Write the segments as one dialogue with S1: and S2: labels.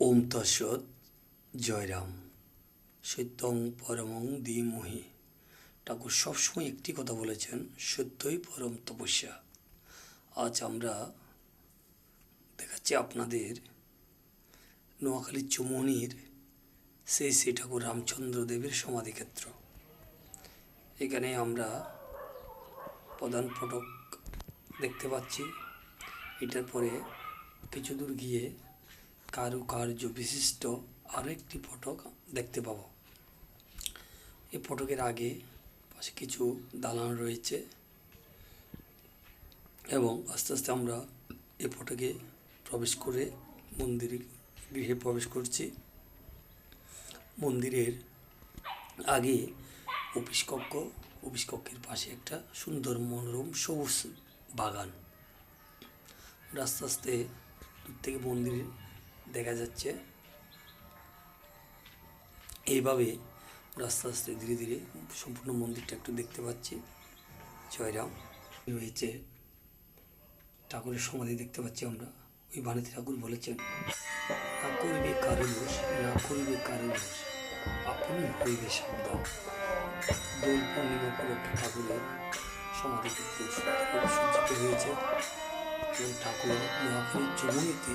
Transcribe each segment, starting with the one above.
S1: ওম তৎসৎ জয়রাম। সত্যং পরমং ধীমহি। ঠাকুর সবসময় একটি কথা বলেছেন, সত্যই পরম তপস্যা। আজ আমরা দেখাচ্ছি আপনাদের নোয়াখালী চৌমনির শ্রী শ্রী ঠাকুর রামচন্দ্র দেবের সমাধিক্ষেত্র। এখানে আমরা প্রধান ফটক দেখতে পাচ্ছি। এটার পরে কিছু দূর গিয়ে কারুকার্য বিশিষ্ট আরও একটি ফটক দেখতে পাবো। এই ফটকের আগে পাশে কিছু দালান রয়েছে এবং আস্তে আস্তে আমরা এই ফটকে প্রবেশ করে মন্দির গৃহে প্রবেশ করছি। মন্দিরের আগে অফিস কক্ষ, অফিস কক্ষের পাশে একটা সুন্দর মনোরম সবুজ বাগান। আস্তে আস্তে দূর থেকে মন্দির দেখা যাচ্ছে। এইভাবে আস্তে আস্তে ধীরে ধীরে সম্পূর্ণ মন্দিরটা একটু দেখতে পাচ্ছি। জয়রাম রয়েছে ঠাকুরের সমাধি দেখতে পাচ্ছি আমরা। ওই বাণীতে ঠাকুর বলেছেন, না করিবে কারও দোষ, না করিবে কারও দোষ, আপনি হইবে সাবধান। দোল পূর্ণিমা উপলক্ষে ঠাকুরের সমাধি সুন্দরভাবে হয়েছে ঠাকুর নোয়াখালীর জমুনিতে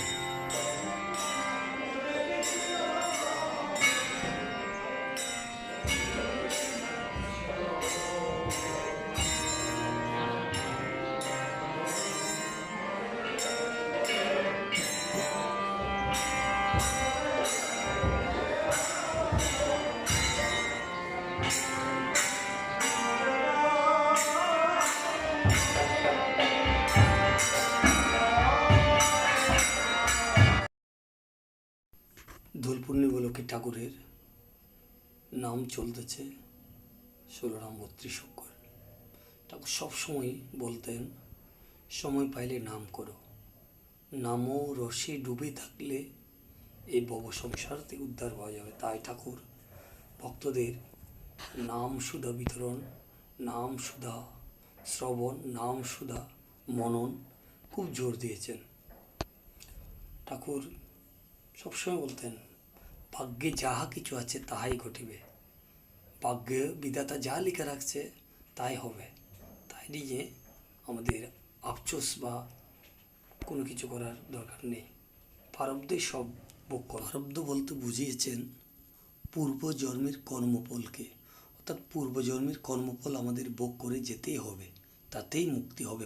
S1: দোল পূর্ণিমালোকে ঠাকুরের নাম চলতেছে ষোলোরাম বত্রিশ অক্ষর ঠাকুর সবসময় বলতেন, সময় পাইলে নাম করো। নামও রসে ডুবে থাকলে এই ভব সংসার থেকে উদ্ধার পাওয়া যাবে। তাই ঠাকুর ভক্তদের নাম সুধা বিতরণ, নাম সুধা শ্রবণ, নাম সুধা মনন খুব জোর দিয়েছেন। ঠাকুর সবসময় বলতেন ভাগ্যে যাহা কিছু আছে তাহাই ঘটিবে। ভাগ্যে বিধাতা যা লিখে রাখছে তাই হবে। তাই নিয়ে আমাদের আফসোস বা কোনো কিছু করার দরকার নেই। প্রারব্ধে সব ভোগ প্রারব্ধ বলতে বুঝিয়েছেন পূর্বজন্মের কর্মফলকে। অর্থাৎ পূর্বজন্মের কর্মফল আমাদের ভোগ করে যেতেই হবে, তাতেই মুক্তি হবে।